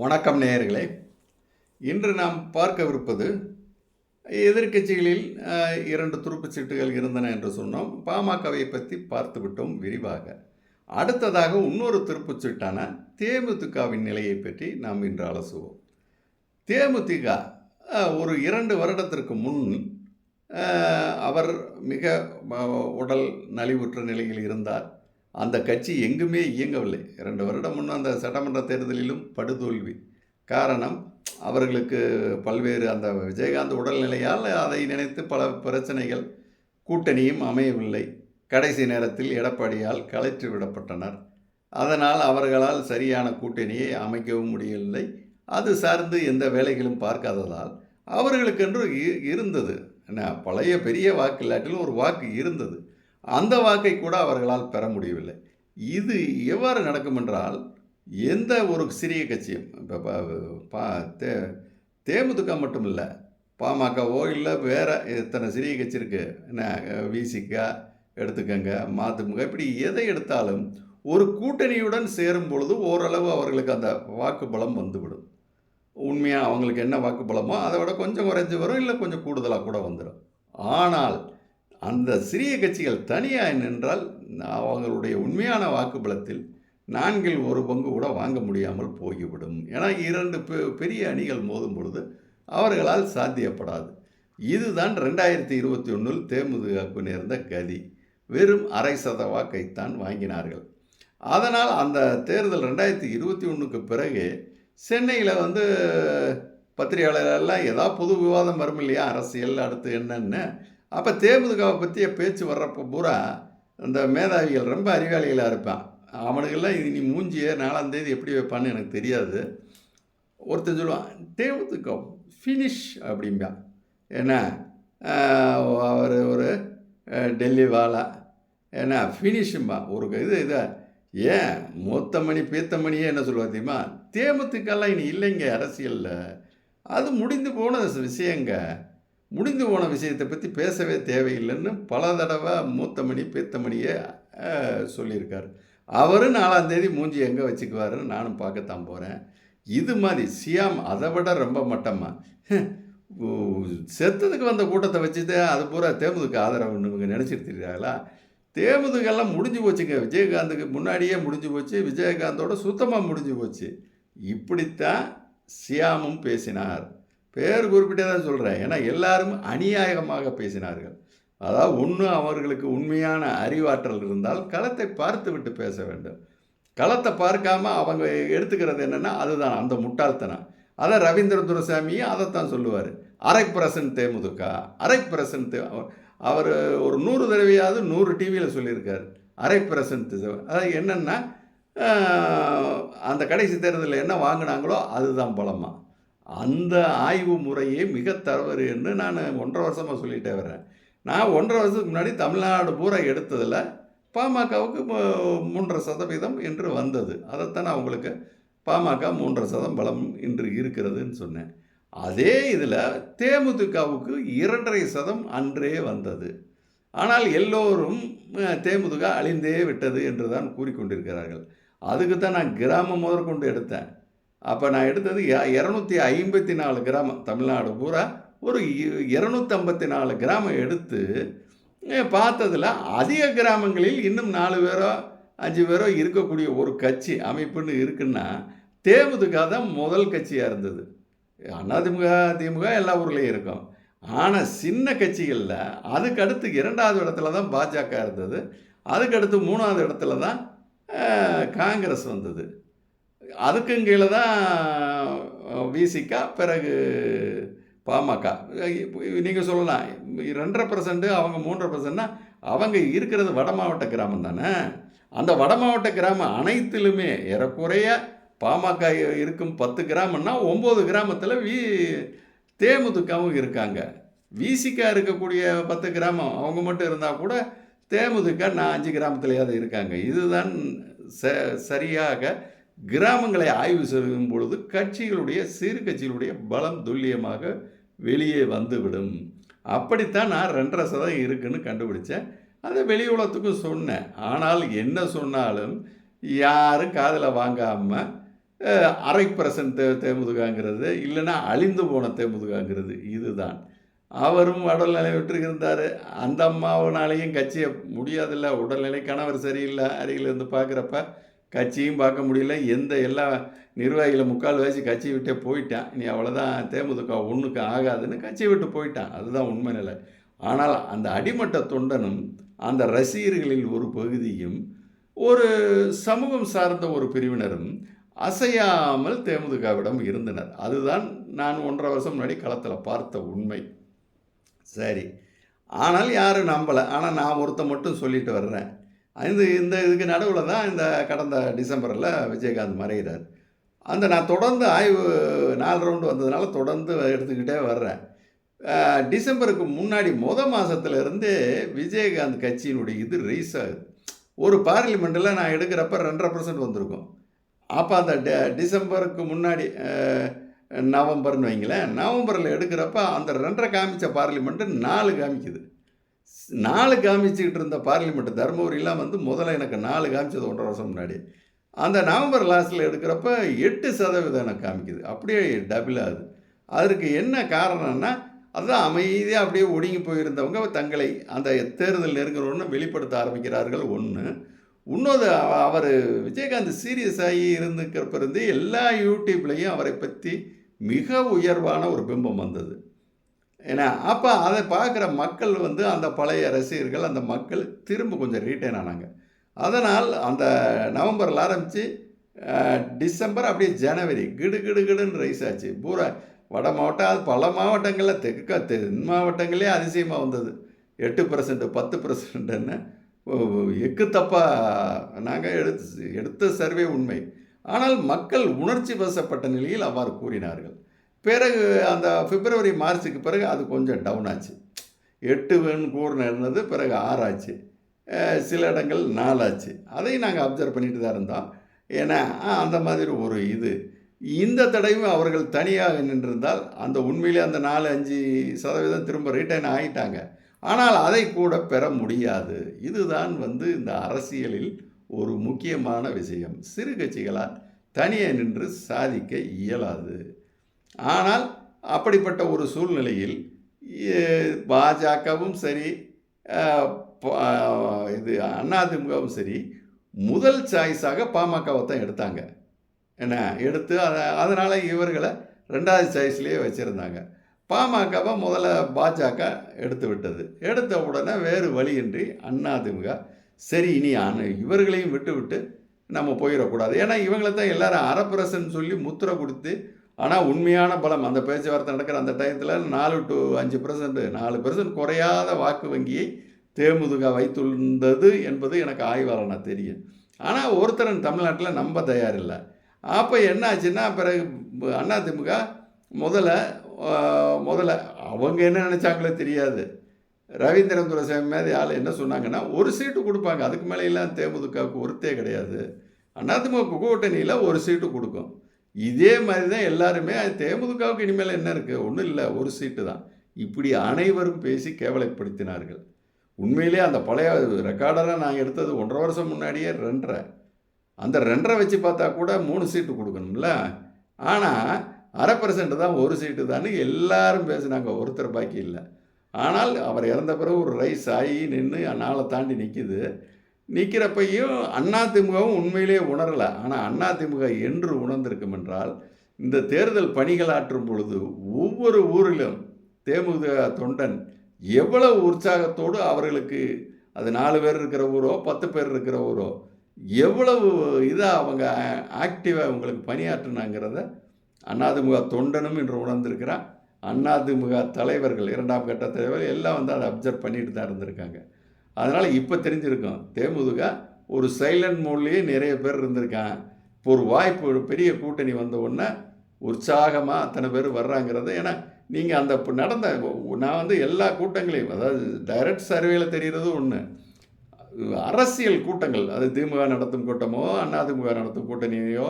வணக்கம் நேயர்களே. இன்று நாம் பார்க்கவிருப்பது எதிர்க்கட்சிகளில் இரண்டு துருப்புச் சீட்டுகள் இருந்தன என்று சொன்னோம். பாமகவை பற்றி பார்த்துவிட்டோம் விரிவாக. அடுத்ததாக இன்னொரு துருப்புச் சீட்டான தேமுதிகவின் நிலையை பற்றி நாம் இன்று அலசுவோம். தேமுதிக ஒரு இரண்டு வருடத்திற்கு முன் அவர் மிக உடல் நலிவுற்ற நிலையில் இருந்தார். அந்த கட்சி எங்குமே இயங்கவில்லை. இரண்டு வருடம் முன் அந்த சட்டமன்ற தேர்தலிலும் படுதோல்வி. காரணம் அவர்களுக்கு பல்வேறு அந்த விஜயகாந்த் உடல்நிலையால் அதை நினைத்து பல பிரச்சனைகள் கூட்டணியும் அமையவில்லை. கடைசி நேரத்தில் எடப்பாடியால் கலைத்து விடப்பட்டனர். அதனால் அவர்களால் சரியான கூட்டணியை அமைக்கவும் முடியவில்லை. அது சார்ந்து எந்த வேலைகளும் பார்க்காததால் அவர்களுக்கென்று இ- இருந்தது. என்ன பழைய பெரிய வாக்கு இல்லாட்டிலும் ஒரு வாக்கு இருந்தது. அந்த வாக்கை கூட அவர்களால் பெற முடியவில்லை. இது எவ்வாறு நடக்கும் என்றால் எந்த ஒரு சிறிய கட்சியும் இப்போ பா தே தேமுதிக மட்டும் இல்லை பாமகவோ இல்லை வேறு எத்தனை சிறிய கட்சி இருக்குது என்ன விசிகா எடுத்துக்கங்க மதிமுக இப்படி எதை எடுத்தாலும் ஒரு கூட்டணியுடன் சேரும் பொழுது ஓரளவு அவர்களுக்கு அந்த வாக்கு பலம் வந்துவிடும். உண்மையாக அவங்களுக்கு என்ன வாக்கு பலமோ அதை விட கொஞ்சம் குறைஞ்சி வரும் இல்லை கொஞ்சம் கூடுதலாக கூட வந்துடும் ஆனால் அந்த சிறிய கட்சிகள் தனியாக நின்றால் அவங்களுடைய உண்மையான வாக்குப்பலத்தில் நான்கில் ஒரு பங்கு கூட வாங்க முடியாமல் போய்விடும். ஏன்னா இரண்டு பெ- பெரிய அணிகள் மோதும் பொழுது அவர்களால் சாத்தியப்படாது. இதுதான் ரெண்டாயிரத்தி இருபத்தி ஒன்றில் தேமுதிகவுக்கு நேர்ந்த கதி. வெறும் அரை சத வாக்கைத்தான் வாங்கினார்கள். அதனால் அந்த தேர்தல் ரெண்டாயிரத்தி இருபத்தி ஒன்றுக்கு பிறகு சென்னையில் வந்து பத்திரிகையாளர்கள்லாம் ஏதாவது பொது விவாதம் வரும் இல்லையா அரசியல் அடுத்து என்னென்னு? அப்போ தேமுதுகாவை பற்றிய பேச்சு வர்றப்போ பூரா அந்த மேதாவிகள் ரொம்ப அறிவாளிகளாக இருப்பான். அவனுக்கெல்லாம் இது நீ மூஞ்சியே நாலாந்தேதி எப்படி வைப்பான்னு எனக்கு தெரியாது. ஒருத்தன் சொல்லுவான் தேமுதிக ஃபினிஷ் அப்படிம்பா என்ன அவர் ஒரு டெல்லி வாலா. என்ன ஃபினிஷும்பா ஒரு இது இதை ஏன் மூத்தமணி பீத்தமணியே என்ன சொல்லுவா தெரியுமா? தேமுத்துக்கெல்லாம் இனி இல்லைங்க அரசியலில். அது முடிந்து போன விஷயங்க. முடிந்து போன விஷயத்தை பற்றி பேசவே தேவையில்லைன்னு பல தடவை மூத்தமணி பேத்தமணியே சொல்லியிருக்கார். அவரும் நாலாந்தேதி நாலாம் தேதி மூஞ்சி எங்கே வச்சுக்குவாருன்னு நானும் பார்க்கத்தான் போகிறேன் இது மாதிரி சியாம் அதை விட ரொம்ப மட்டமா? செத்ததுக்கு வந்த கூட்டத்தை வச்சுட்டு அது பூரா தேமுதுக்கு ஆதரவுன்னு இவங்க நினச்சிட்டு தெரியாங்களா தேமுதுகெல்லாம் முடிஞ்சு போச்சுங்க. விஜயகாந்துக்கு முன்னாடியே முடிஞ்சு போச்சு. விஜயகாந்தோட சுத்தமாக முடிஞ்சு போச்சு. இப்படித்தான் சியாமும் பேசினார். பேர் குறிப்பிட்டே தான் சொல்கிறேன் ஏன்னா எல்லாரும் அநியாயமாக பேசினார்கள். அதாவது ஒன்று அவர்களுக்கு உண்மையான அறிவாற்றல் இருந்தால் களத்தை பார்த்து விட்டு பேச வேண்டும். களத்தை பார்க்காம அவங்க எடுத்துக்கிறது என்னென்னா அதுதான் அந்த முட்டாள்தனம். அதை ரவீந்திர துரசாமியும் அதைத்தான் சொல்லுவார். அரை பர்சன்ட் தேமுதுக அரை பர்சன்ட் அவர் ஒரு நூறு தடவையாவது நூறு டிவியில் சொல்லியிருக்கார். அரை பர்சன்ட் அதாவது என்னென்னா அந்த கடைசி தேர்தலில் என்ன வாங்கினாங்களோ அதுதான் பலமாக அந்த ஆய்வு முறையே மிக தவறு என்று நான் ஒன்றரை வருஷமாக சொல்லிட்டே வரேன். நான் ஒன்றரை வருஷத்துக்கு முன்னாடி தமிழ்நாடு பூரா எடுத்ததில் பாமகவுக்கு மூன்றரை சதவீதம் என்று வந்தது. அதைத்தான் நான் உங்களுக்கு பாமக மூன்றரை சதம் பலம் இன்று இருக்கிறதுன்னு சொன்னேன். அதே இதில் தேமுதிகவுக்கு இரண்டரை சதம் அன்றே வந்தது. ஆனால் எல்லோரும் தேமுதிக அழிந்தே விட்டது என்று தான் கூறிக்கொண்டிருக்கிறார்கள். அதுக்கு தான் நான் கிராமம் முதற்கொண்டு எடுத்தேன். அப்போ நான் எடுத்தது இரநூத்தி ஐம்பத்தி நாலு கிராமம் தமிழ்நாடு பூரா. ஒரு இரநூத்தம்பத்தி நாலு கிராமம் எடுத்து பார்த்ததில் பார்த்ததுல அதிக கிராமங்களில் இன்னும் நாலு பேரோ அஞ்சு பேரோ இருக்கக்கூடிய ஒரு கட்சி அமைப்புன்னு இருக்குன்னா தேமுதிக தான் முதல் கட்சியாக இருந்தது. அதிமுக திமுக எல்லா ஊர்லேயும் இருக்கும். ஆனால் சின்ன கட்சிகளில் அதுக்கடுத்து இரண்டாவது இடத்துல தான் பாஜக இருந்தது. அதுக்கடுத்து மூணாவது இடத்துல தான் காங்கிரஸ் வந்தது. அதுக்கும் கீழே தான் விசிகா பிறகு பாமக. நீங்கள் சொல்லலாம். ரெண்டரை பர்சன்ட்டு அவங்க மூன்றரை பர்சன்ட்னா அவங்க இருக்கிறது வட மாவட்ட கிராமம் தானே? அந்த வட மாவட்ட கிராமம் அனைத்திலுமே ஏறக்குறைய பாமக இருக்கும் பத்து கிராமம்னா ஒம்பது கிராமத்தில் வி தேமுதிகவும் இருக்காங்க. விசிக்கா இருக்கக்கூடிய பத்து கிராமம் அவங்க மட்டும் இருந்தால் கூட தேமுதிக நான் அஞ்சு கிராமத்துலையாவது இருக்காங்க. இதுதான் ச சரியாக கிராமங்களை ஆய்வு செய்யும் பொழுது கட்சிகளுடைய சிறு கட்சிகளுடைய பலம் துல்லியமாக வெளியே வந்துவிடும். அப்படித்தான் நான் ரெண்டரை சதம் இருக்குன்னு கண்டுபிடிச்சேன். அதை வெளி உலகத்துக்கும் சொன்னேன். ஆனால் என்ன சொன்னாலும் யாரும் காதில் வாங்காமல் அரை பர்சன்ட் தே தேமுதுகாங்கிறது இல்லைன்னா அழிந்து போன தேமுதுகாங்கிறது இதுதான். அவரும் உடல்நிலை விட்டு இருந்தார் அந்த அம்மாவனாலேயும் கட்சியை முடியாதில்ல. உடல்நிலை கணவர் சரியில்லை. அருகிலேருந்து பார்க்குறப்ப கட்சியும் பார்க்க முடியல. எந்த எல்லா நிர்வாகிகளை முக்கால் வயசு கட்சியை விட்டே போயிட்டான். நீ அவ்வளோதான் தேமுதிக ஒன்றுக்கு ஆகாதுன்னு கட்சியை விட்டு போயிட்டான். அதுதான் உண்மை நிலை. ஆனால் அந்த அடிமட்ட தொண்டனும் அந்த ரசிகர்களில் ஒரு பகுதியும் ஒரு சமூகம் சார்ந்த ஒரு பிரிவினரும் அசையாமல் தேமுதிகவிடம் இருந்தனர். அதுதான் நான் ஒன்றரை வருஷம் முன்னாடி களத்தில் பார்த்த உண்மை. சரி. ஆனால் யாரும் நம்பலை. ஆனால் நான் ஒருத்த மட்டும் சொல்லிட்டு வர்றேன். இந்த இந்த இதுக்கு நடுவில் தான் இந்த கடந்த டிசம்பரில் விஜயகாந்த் மறைகிறார். அந்த நான் தொடர்ந்து ஆய்வு நாலு ரவுண்டு வந்ததுனால தொடர்ந்து எடுத்துக்கிட்டே வர்றேன். டிசம்பருக்கு முன்னாடி முத மாதத்துலேருந்து விஜயகாந்த் கட்சியினுடைய இது ரைஸ் ஆகுது. ஒரு பார்லிமெண்ட்டில் நான் எடுக்கிறப்ப ரெண்டரை பர்சன்ட் வந்திருக்கும். அப்போ அந்த டெ டிசம்பருக்கு முன்னாடி நவம்பர்னு வைங்களேன். நவம்பரில் எடுக்கிறப்ப அந்த ரெண்டரை காமிச்ச பார்லிமெண்ட்டு நாலு காமிக்குது. நாலு காமிச்சிக்கிட்டு இருந்த பார்லிமெண்ட் தருமபுரியெலாம் வந்து முதல்ல எனக்கு நாலு காமிச்சது ஒன்றரை வருஷம் முன்னாடி. அந்த நவம்பர் லாஸ்ட்டில் எடுக்கிறப்ப எட்டு சதவீதம் எனக்கு காமிக்குது. அப்படியே டபுள் ஆகுது. அதற்கு என்ன காரணம்னா அதுதான் அமைதியாக அப்படியே ஒடுங்கி போயிருந்தவங்க தங்களை அந்த தேர்தல் நெருங்குறோன்னு வெளிப்படுத்த ஆரம்பிக்கிறார்கள் ஒன்று இன்னொரு அவர் விஜயகாந்த் சீரியஸ் ஆகி இருந்துக்கிறப்ப இருந்து எல்லா யூடியூப்லேயும் அவரை பற்றி மிக உயர்வான ஒரு பிம்பம் வந்தது. ஏன்னா அப்போ அதை பார்க்குற மக்கள் வந்து அந்த பழைய ரசிகர்கள் அந்த மக்கள் திரும்ப கொஞ்சம் ரீட்டைன் ஆனாங்க. அதனால் அந்த நவம்பரில் ஆரம்பித்து டிசம்பர் அப்படியே ஜனவரி கிடு கிடு கிடுன்னு ரைஸ் ஆச்சு. பூரா வட மாவட்டம் அது பல மாவட்டங்களில் தெற்க தென் மாவட்டங்களே அதிசயமாக வந்தது. எட்டு பர்சன்ட் பத்து பர்சன்ட்டுன்னு எக்கு தப்பாக நாங்கள் எடுத்து எடுத்த சர்வே உண்மை. ஆனால் மக்கள் உணர்ச்சி வசப்பட்ட நிலையில் அவ்வாறு கூறினார்கள். பிறகு அந்த பிப்ரவரி மார்ச்சுக்கு பிறகு அது கொஞ்சம் டவுன் ஆச்சு. எட்டுன்னு கூறின இருந்தது பிறகு ஆறாச்சு சில இடங்கள் நாலாச்சு அதையும் நாங்கள் அப்சர்வ் பண்ணிட்டு தான் இருந்தோம். ஏன்னா அந்த மாதிரி ஒரு இது. இந்த தடவையும் அவர்கள் தனியாக நின்றிருந்தால் அந்த உண்மையிலே அந்த நாலு அஞ்சு சதவீதம் திரும்ப ரிட்டர்ன் ஆகிட்டாங்க ஆனால் அதை கூட பெற முடியாது. இதுதான் வந்து இந்த அரசியலில் ஒரு முக்கியமான விஷயம். சிறு கட்சிகளால் தனியே நின்று சாதிக்க இயலாது. ஆனால் அப்படிப்பட்ட ஒரு சூழ்நிலையில் பாஜகவும் சரி இது அதிமுகவும் சரி முதல் சாய்ஸாக பாமகவை தான் எடுத்தாங்க. என்ன? எடுத்து அதை அதனால் இவர்களை ரெண்டாவது சாய்ஸ்லேயே வச்சுருந்தாங்க. பாமகவை முதல்ல பாஜக எடுத்து விட்டது. எடுத்த உடனே வேறு வழியின்றி அதிமுக சரி இனி அண்ண இவர்களையும் விட்டு விட்டு நம்ம போயிடக்கூடாது. ஏன்னா இவங்களை தான் எல்லாரும் அரப்பிரசன்னு சொல்லி முத்திரை கொடுத்து ஆனால் உண்மையான பலம் அந்த பேச்சுவார்த்தை நடக்கிற அந்த டயத்தில் நாலு டு அஞ்சு பெர்சன்ட் நாலு பர்சன்ட் குறையாத வாக்கு வங்கியை தேமுதுக வைத்துள்ளது என்பது எனக்கு ஆய்வாளனா தெரியும். ஆனால் ஒருத்தரன் தமிழ்நாட்டில் நம்ப தயாரில்லை. அப்போ என்ன ஆச்சுன்னா பிறகு அதிமுக முதல்ல முதல்ல அவங்க என்ன நினச்சாங்களோ தெரியாது. ரவீந்திரன் துரைசாமி மாதிரி ஆள் என்ன சொன்னாங்கன்னா ஒரு சீட்டு கொடுப்பாங்க. அதுக்கு மேலேயெல்லாம் தேமுதிகவுக்கு ஒருத்தே கிடையாது. அதிமுக கூட்டணியில் ஒரு சீட்டு கொடுக்கும். இதே மாதிரி தான் எல்லாருமே தேமுதிகவுக்கு இனிமேல் என்ன இருக்குது ஒன்றும் இல்லை ஒரு சீட்டு தான். இப்படி அனைவரும் பேசி கேவலைப்படுத்தினார்கள். உண்மையிலே அந்த பழைய ரெக்கார்டரை நான் எடுத்தது ஒன்றரை வருஷம் முன்னாடியே ரெண்டரை. அந்த ரெண்டரை வச்சு பார்த்தா கூட மூணு சீட்டு கொடுக்கணும்ல. ஆனால் அரை பர்சன்ட் தான் ஒரு சீட்டு தான் எல்லாரும் பேசினாங்க ஒருத்தர் பாக்கி இல்லை. ஆனால் அவர் இறந்த பிறகு ஒரு ரைஸ் ஆகி நின்று நாளை தாண்டி நிற்கிது நிற்கிறப்பையும் அதிமுகவும் உண்மையிலேயே உணரலை. ஆனால் அதிமுக என்று உணர்ந்திருக்கும் என்றால் இந்த தேர்தல் பணிகள் ஆற்றும் பொழுது ஒவ்வொரு ஊரிலும் தேமுதிக தொண்டன் எவ்வளவு உற்சாகத்தோடு அவர்களுக்கு அது நாலு பேர் இருக்கிற ஊரோ பத்து பேர் இருக்கிற ஊரோ எவ்வளவு இதாக அவங்க ஆக்டிவாக உங்களுக்கு பணியாற்றினாங்கிறத அதிமுக தொண்டனும் இன்று உணர்ந்திருக்கிறான் அதிமுக தலைவர்கள் இரண்டாம் கட்ட தலைவர் எல்லாம் வந்து அதை அப்சர்வ் பண்ணிட்டு தான் இருந்திருக்காங்க. அதனால் இப்போ தெரிஞ்சிருக்கும். தேமுதுக ஒரு சைலண்ட் மோட்லேயே நிறைய பேர் இருந்திருக்கான் இப்போ ஒரு வாய்ப்பு ஒரு பெரிய கூட்டணி வந்த உடனே உற்சாகமாக அத்தனை பேர் வர்றாங்கிறது ஏன்னா நீங்கள் அந்த இப்போ நடந்த நான் வந்து எல்லா கூட்டங்களையும் அதாவது டைரக்ட் சர்வேல தெரிகிறது ஒன்று அரசியல் கூட்டங்கள் அது திமுக நடத்தும் கூட்டமோ அதிமுக நடத்தும் கூட்டணியோ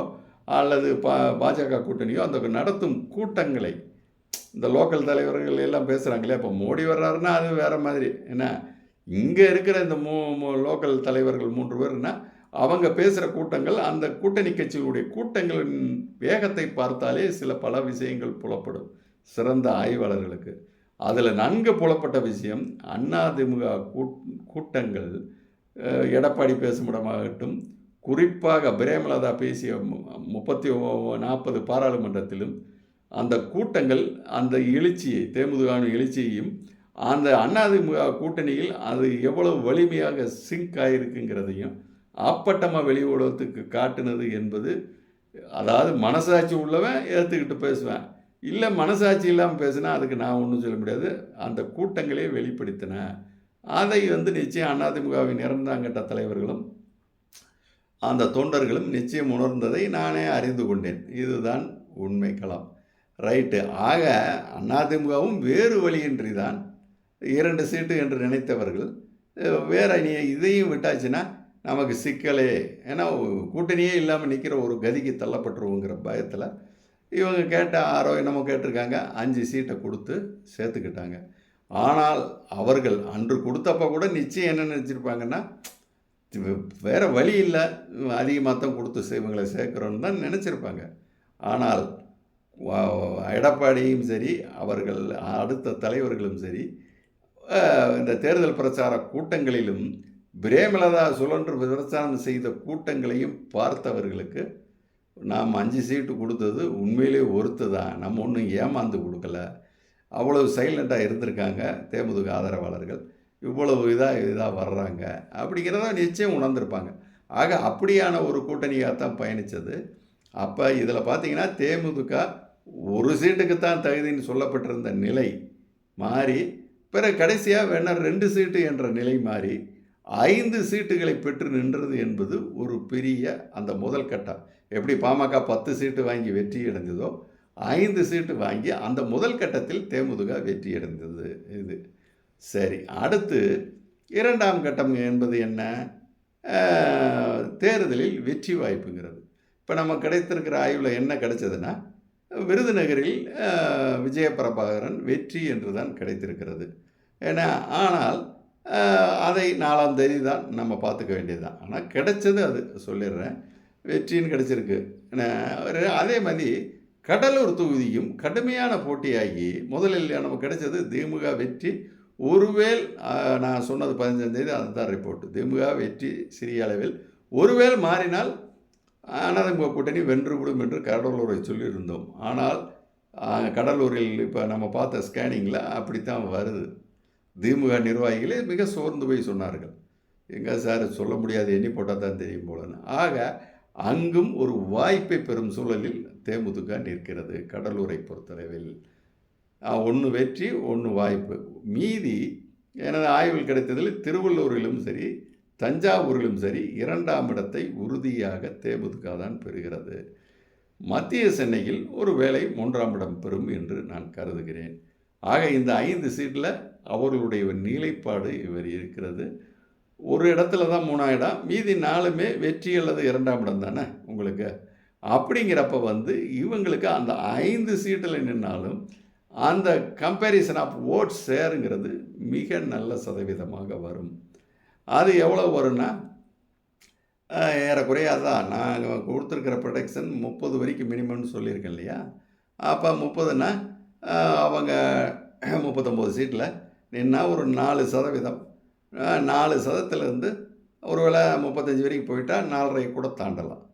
அல்லது பா பாஜக கூட்டணியோ அந்த நடத்தும் கூட்டங்களை இந்த லோக்கல் தலைவர்கள் எல்லாம் பேசுகிறாங்களே இப்போ மோடி வர்றாருன்னா அது வேறு மாதிரி. என்ன இங்கே இருக்கிற இந்த மூ லோக்கல் தலைவர்கள் மூன்று பேர்னா அவங்க பேசுகிற கூட்டங்கள் அந்த கூட்டணி கட்சிகளுடைய கூட்டங்களின் வேகத்தை பார்த்தாலே சில பல விஷயங்கள் புலப்படும். சிறந்த ஆய்வாளர்களுக்கு. அதில் நன்கு புலப்பட்ட விஷயம் அதிமுக கூட்டங்கள் எடப்பாடி பேசும் இடமாகட்டும் குறிப்பாக பிரேமலதா பேசிய மு- முப்பத்தி நாற்பது பாராளுமன்றத்திலும் அந்த கூட்டங்கள் அந்த எழுச்சியை தேமுதிகாவின் எழுச்சியையும் அந்த அதிமுக கூட்டணியில் அது எவ்வளவு வலிமையாக சிங்க் ஆகிருக்குங்கிறதையும் அப்பட்டமாக வெளி உலகத்துக்கு காட்டுனது என்பது அதாவது மனசாட்சி உள்ளவன் ஏற்றுக்கிட்டு பேசுவேன். இல்லை மனசாட்சி இல்லாமல் பேசுனா அதுக்கு நான் ஒன்றும் சொல்ல முடியாது. அந்த கூட்டங்களே வெளிப்படுத்தின. அதை வந்து நிச்சயம் அதிமுகவின் இறந்தாங்கட்ட தலைவர்களும் அந்த தொண்டர்களும் நிச்சயம் உணர்ந்ததை நானே அறிந்து கொண்டேன். இதுதான் உண்மை களம் ரைட்டு. ஆக அதிமுகவும் வேறு வழியின்றி தான் இரண்டு சீட்டு என்று நினைத்தவர்கள் வேற நீ இதையும் விட்டாச்சுன்னா நமக்கு சிக்கலே. ஏன்னா கூட்டணியே இல்லாமல் நிற்கிற ஒரு கதிக்கு தள்ளப்பட்டுருவோங்கிற பயத்தில் இவங்க கேட்ட ஆரோ என்னமோ கேட்டிருக்காங்க அஞ்சு சீட்டை கொடுத்து சேர்த்துக்கிட்டாங்க. ஆனால் அவர்கள் அன்று கொடுத்தப்போ கூட நிச்சயம் என்ன நினச்சிருப்பாங்கன்னா வேறு வழி இல்லை அதிகமாக தான் கொடுத்து இவங்களை சேர்க்குறோன்னு தான் நினச்சிருப்பாங்க. ஆனால் எடப்பாடியும் சரி அவர்கள் அடுத்த தலைவர்களும் சரி இந்த தேர்தல் பிரச்சார கூட்டங்களிலும் பிரேமலதா சுழன்று பிரச்சாரம் செய்த கூட்டங்களையும் பார்த்தவர்களுக்கு நாம் அஞ்சு சீட்டு கொடுத்தது உண்மையிலே ஒருத்து தான் நம்ம ஒன்றும் ஏமாந்து கொடுக்கல. அவ்வளவு சைலண்ட்டாக இருந்திருக்காங்க தேமுதிக ஆதரவாளர்கள். இவ்வளவு இதாக இதாக வர்றாங்க. அப்படிங்கிறத நிச்சயம் உணர்ந்திருப்பாங்க. ஆக அப்படியான ஒரு கூட்டணியாக தான் பயணித்தது. அப்போ இதில் பார்த்தீங்கன்னா தேமுதிக ஒரு சீட்டுக்கு தான் தகுதின்னு சொல்லப்பட்டிருந்த நிலை மாறி பிறகு கடைசியாக வேணால் ரெண்டு சீட்டு என்ற நிலை மாறி ஐந்து சீட்டுகளை பெற்று நின்றது என்பது ஒரு பெரிய அந்த முதல் கட்டம். எப்படி பாமக பத்து சீட்டு வாங்கி வெற்றி அடைந்ததோ ஐந்து சீட்டு வாங்கி அந்த முதல் கட்டத்தில் தேமுதுக வெற்றி அடைந்தது இது. சரி அடுத்து இரண்டாம் கட்டம் என்பது என்ன? தேர்தலில் வெற்றி வாய்ப்புங்கிறது. இப்போ நம்ம கிடைத்திருக்கிற ஆய்வில் என்ன கிடைச்சதுன்னா விருதுநகரில் விஜயபிரபாகரன் வெற்றி என்று தான் கிடைத்திருக்கிறது. ஏன்னா ஆனால் அதை நாலாம் தேதி தான் நம்ம பார்த்துக்க வேண்டியது தான் ஆனால் கிடைச்சது அது சொல்லிடுறேன். வெற்றின்னு கிடச்சிருக்கு. அதே மாதிரி கடலூர் தொகுதியும் கடுமையான போட்டியாகி முதலில் நமக்கு கிடைச்சது திமுக வெற்றி. ஒருவேல் நான் சொன்னது பதினஞ்சாம் தேதி அதுதான் ரிப்போர்ட் திமுக வெற்றி சிறிய அளவில். ஒருவேல் மாறினால் அனதங்க கூட்டணி வென்றுவிடும் என்று கடலூரை சொல்லியிருந்தோம். ஆனால் கடலூரில் இப்போ நம்ம பார்த்த ஸ்கேனிங்கில் அப்படித்தான் வருது. திமுக நிர்வாகிகளே மிக சோர்ந்து போய் சொன்னார்கள். எங்கே சார் சொல்ல முடியாது எண்ணி போட்டால் தான் தெரியும் போலன்னு. ஆக அங்கும் ஒரு வாய்ப்பை பெறும் சூழலில் தேமுதிக நிற்கிறது கடலூரை பொறுத்தளவில். ஒன்று வெற்றி ஒன்று வாய்ப்பு. மீதி எனது ஆய்வில் கிடைத்ததில் திருவள்ளூரிலும் சரி தஞ்சாவூரிலும் சரி இரண்டாம் இடத்தை உறுதியாக தேமுதிக தான் பெறுகிறது. மத்திய சென்னையில் ஒரு வேளை மூன்றாம் இடம் பெறும் என்று நான் கருதுகிறேன். ஆக இந்த ஐந்து சீட்டில் அவர்களுடைய நிலைப்பாடு இவர் இருக்கிறது. ஒரு இடத்துல தான் மூணாம் இடம் மீதி நாலுமே வெற்றி அல்லது இரண்டாம் இடம் தானே உங்களுக்கு. அப்படிங்கிறப்ப வந்து இவங்களுக்கு அந்த ஐந்து சீட்டில் நின்னாலும் அந்த கம்பேரிசன் ஆஃப் ஓட் சேருங்கிறது மிக நல்ல சதவீதமாக வரும். அது எவ்வளோ வரும்னா ஏறக்குறைய அதான். நாங்கள் கொடுத்துருக்கிற ப்ரொடக்ஷன் முப்பது வரைக்கும் மினிமம்னு சொல்லியிருக்கேன் இல்லையா? அப்போ முப்பதுன்னா அவங்க முப்பத்தொம்போது சீட்டில் நின்னா ஒரு நாலு சதவீதம். நாலு சதத்துலேருந்து ஒருவேளை முப்பத்தஞ்சு வரைக்கும் போயிட்டால் நாலரை கூட தாண்டலாம்.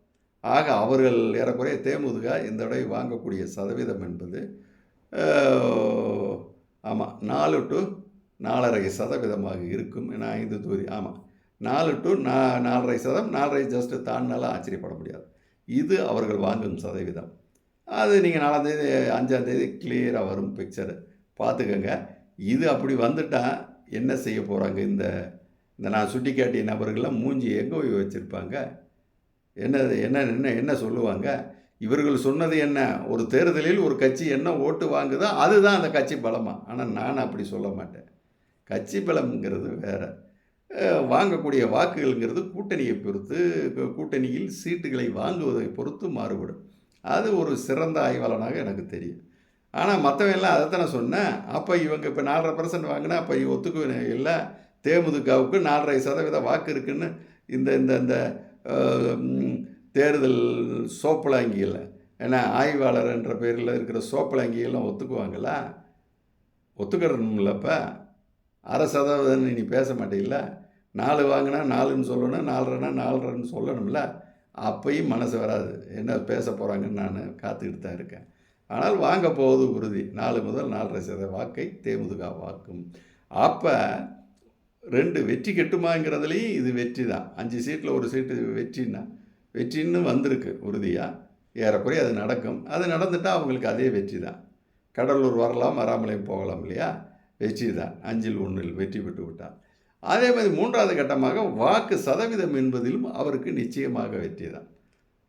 ஆக அவர்கள் ஏறக்குறைய தேமுதுக இந்த தடவை வாங்கக்கூடிய சதவீதம் என்பது ஆமாம் நாலு டு நாலரை சதவீதமாக இருக்கும் ஏன்னா ஐந்து தொகுதி ஆமாம் நாலு டு நா நாலரை சதம் நாலரை ஜஸ்ட்டு தாண்டினாலும் ஆச்சரியப்பட முடியாது. இது அவர்கள் வாங்கும் சதவீதம். அது நீங்கள் நாலாந்தேதி அஞ்சாந்தேதி கிளியராக வரும் பிக்சரு பார்த்துக்கோங்க. இது அப்படி வந்துட்டால் என்ன செய்ய போகிறாங்க இந்த இந்த நான் சுட்டி காட்டிய நபர்கள்லாம் மூஞ்சி எங்கே போய் வச்சுருப்பாங்க? என்ன என்ன என்ன என்ன சொல்லுவாங்க? இவர்கள் சொன்னது என்ன? ஒரு தேர்தலில் ஒரு கட்சி என்ன ஓட்டு வாங்குதோ அதுதான் அந்த கட்சி பலமாக ஆனால் நான் அப்படி சொல்ல மாட்டேன். கட்சி பலம்ங்கிறது வேறு. வாங்கக்கூடிய வாக்குகள்ங்கிறது கூட்டணியை பொறுத்து கூட்டணியில் சீட்டுகளை வாங்குவதை பொறுத்து மாறுபடும். அது ஒரு சிறந்த ஆய்வாளனாக எனக்கு தெரியும். ஆனால் மற்றவன் எல்லாம் தானே சொன்னேன் அப்போ இவங்க இப்போ நாலரை பர்சன்ட் வாங்கினா அப்போ ஒத்துக்குவேன் இல்லை தேமுதிகவுக்கு நாலரை சதவீத வாக்கு இருக்குன்னு இந்த இந்த இந்த தேர்தல் சோப்பலாங்கியில் ஏன்னா ஆய்வாளர் என்ற பேரில் இருக்கிற சோப்பலாங்கியெல்லாம் ஒத்துக்குவாங்களா? ஒத்துக்கிறோம்லப்போ அரை சதவீதம் நீ பேச மாட்டீங்களா நாலு வாங்கினா நாலுன்னு சொல்லணும் நாலரைனா நாலரைன்னு சொல்லணும்ல. அப்பையும் மனசு வராது என்ன பேச போகிறாங்கன்னு நான் காத்துக்கிட்டு தான் இருக்கேன். ஆனால் வாங்க போவது உறுதி. நாலு முதல் நாலரை சத வாக்கை தேமுதுகா வாக்கும். அப்போ ரெண்டு வெற்றி கெட்டுமாங்கிறதுலையும் இது வெற்றி தான். அஞ்சு சீட்டில் ஒரு சீட்டு வெற்றின்னா வெற்றின்னு வந்திருக்கு உறுதியாக ஏறக்குறைய அது நடக்கும். அது நடந்துட்டால் அவங்களுக்கு அதே வெற்றி தான். கடலூர் வரலாம் வராமலையும் போகலாம் இல்லையா? வெற்றி தான் அஞ்சில் ஒன்றில் வெற்றி பெற்று விட்டார் அதே மாதிரி மூன்றாவது கட்டமாக வாக்கு சதவீதம் என்பதிலும் அவருக்கு நிச்சயமாக வெற்றி தான்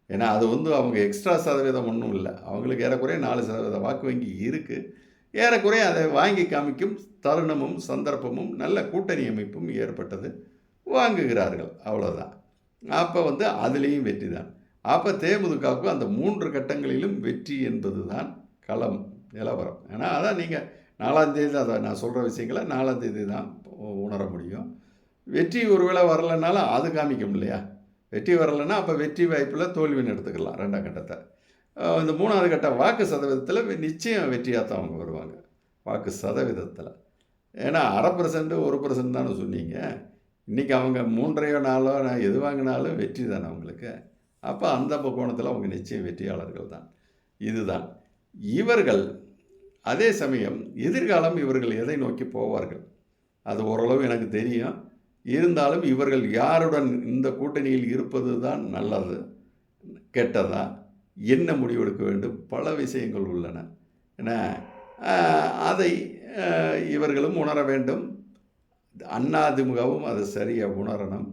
ஏன்னா அது வந்து அவங்க எக்ஸ்ட்ரா சதவீதம் ஒன்றும் இல்லை. அவங்களுக்கு ஏறக்குறைய நாலு சதவீத வாக்கு வங்கி இருக்குது ஏறக்குறைய அதை வாங்கி காமிக்கும் தருணமும் சந்தர்ப்பமும் நல்ல கூட்டணி அமைப்பும் ஏற்பட்டது. வாங்குகிறார்கள். அவ்வளோதான் அப்போ வந்து அதுலேயும் வெற்றி தான் அப்போ தேமுதிகவுக்கு அந்த மூன்று கட்டங்களிலும் வெற்றி என்பது தான் களம் நிலவரம். ஏன்னா அதான் நீங்கள் நாலாந்தேதி அதை நான் சொல்கிற விஷயங்களை நாலாந்தேதி தான் உணர முடியும். வெற்றி ஒருவேளை வரலைனாலும் அது காமிக்கும் இல்லையா? வெற்றி வரலைன்னா அப்போ வெற்றி வாய்ப்பில் தோல்வின்னு எடுத்துக்கலாம் ரெண்டாம் கட்டத்தை. இந்த மூணாவது கட்ட வாக்கு சதவீதத்தில் நிச்சயம் வெற்றியாக தான் அவங்க வருவாங்க வாக்கு சதவீதத்தில். ஏன்னா அரை பர்சன்ட் ஒரு பர்சன்ட் தானே சொன்னீங்க. இன்றைக்கி அவங்க மூன்றையோ நாளோ நான் எது வாங்கினாலும் வெற்றி தானே அவங்களுக்கு. அப்போ அந்த கோணத்தில் அவங்க நிச்சயம் வெற்றியாளர்கள் தான். இதுதான். இவர்கள் அதே சமயம் எதிர்காலம் இவர்கள் எதை நோக்கி போவார்கள்? அது ஓரளவு எனக்கு தெரியும். இருந்தாலும் இவர்கள் யாருடன் இந்த கூட்டணியில் இருப்பது தான் நல்லது கெட்டதா? என்ன முடிவெடுக்க வேண்டும்? பல விஷயங்கள் உள்ளன. என்ன அதை இவர்களும் உணர வேண்டும். அண்ணாதிமுகவும் அதை சரியாக உணரணும்.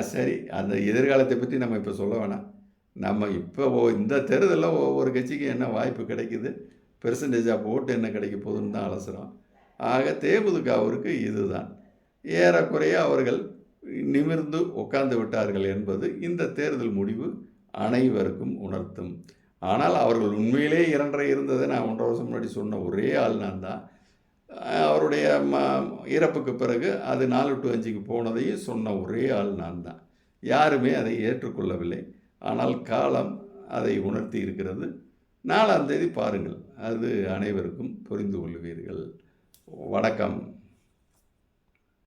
சரி அந்த எதிர்காலத்தை பற்றி நம்ம இப்போ சொல்ல வேணாம். நம்ம இப்போ ஓ- இந்த தேர்தலில் ஒவ்வொரு கட்சிக்கும் என்ன வாய்ப்பு கிடைக்குது? பெர்சன்டேஜ் போட்டு ஓட்டு என்ன கிடைக்க போகுதுன்னு தான் அலசுகிறோம் ஆக தேமுதிகவிற்கு இதுதான். ஏறக்குறைய அவர்கள் நிமிர்ந்து உட்கார்ந்து விட்டார்கள் என்பது இந்த தேர்தல் முடிவு அனைவருக்கும் உணர்த்தும். ஆனால் அவர்கள் உண்மையிலே இரண்டரை இருந்ததை நான் ஒன்றரை வருஷம் முன்னாடி சொன்ன ஒரே ஆள் நான் தான். அவருடைய ம இறப்புக்கு பிறகு அது நாலு டு அஞ்சுக்கு போனதையும் சொன்ன ஒரே ஆள் நான் தான். யாருமே அதை ஏற்றுக்கொள்ளவில்லை. ஆனால் காலம் அதை உணர்த்தி இருக்கிறது. நாலாம் தேதி பாருங்கள். அது அனைவருக்கும் புரிந்து கொள்வீர்கள். வணக்கம்.